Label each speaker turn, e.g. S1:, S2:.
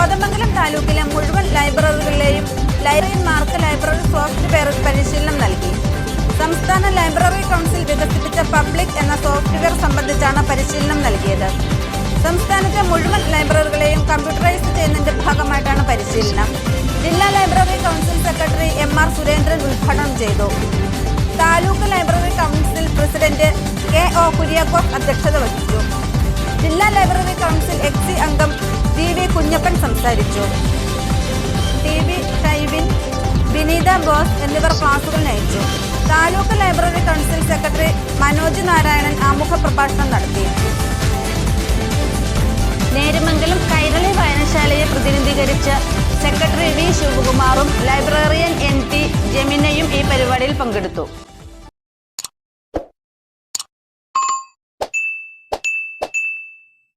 S1: താലൂക്കിലെ മുഴുവൻ ലൈബ്രറികളിലെയും ലൈബ്രറിയന്മാർക്ക് library software പരിശീലനം നൽകി. സംസ്ഥാന ലൈബ്രറി കൗൺസിൽ വികസിപ്പിച്ച പബ്ലിക് എന്ന സോഫ്റ്റ്വെയർ സംബന്ധിച്ചാണ് പരിശീലനം നൽകിയത്. സംസ്ഥാനത്തെ മുഴുവൻ ലൈബ്രറികളെയും കമ്പ്യൂട്ടറൈസ് ചെയ്യുന്നതിന്റെ ഭാഗമായിട്ടാണ് പരിശീലനം. ജില്ലാ library council secretary M R Surendran ഉദ്ഘാടനം ചെയ്തു. Taluk library council president K O Kuriakose അധ്യക്ഷത വഹിച്ചു. ജില്ലാ ലൈബ്രറി കൗൺസിൽ എക്സി അംഗം ടി വി കുഞ്ഞപ്പൻ സംസാരിച്ചു. ടി വി ടൈവിൻ വിനീത ബോസ് എന്നിവർ ക്ലാസുകൾ നയിച്ചു. Taluk library council secretary Manoj Narayanan ആമുഖ പ്രഭാഷണം നടത്തി. നേരുമംഗലം കൈരളി വായനശാലയെ പ്രതിനിധീകരിച്ച സെക്രട്ടറി വി ശിവകുമാറും ലൈബ്രറിയൻ എൻ ടി ജമിനയും ഈ പരിപാടിയിൽ പങ്കെടുത്തു.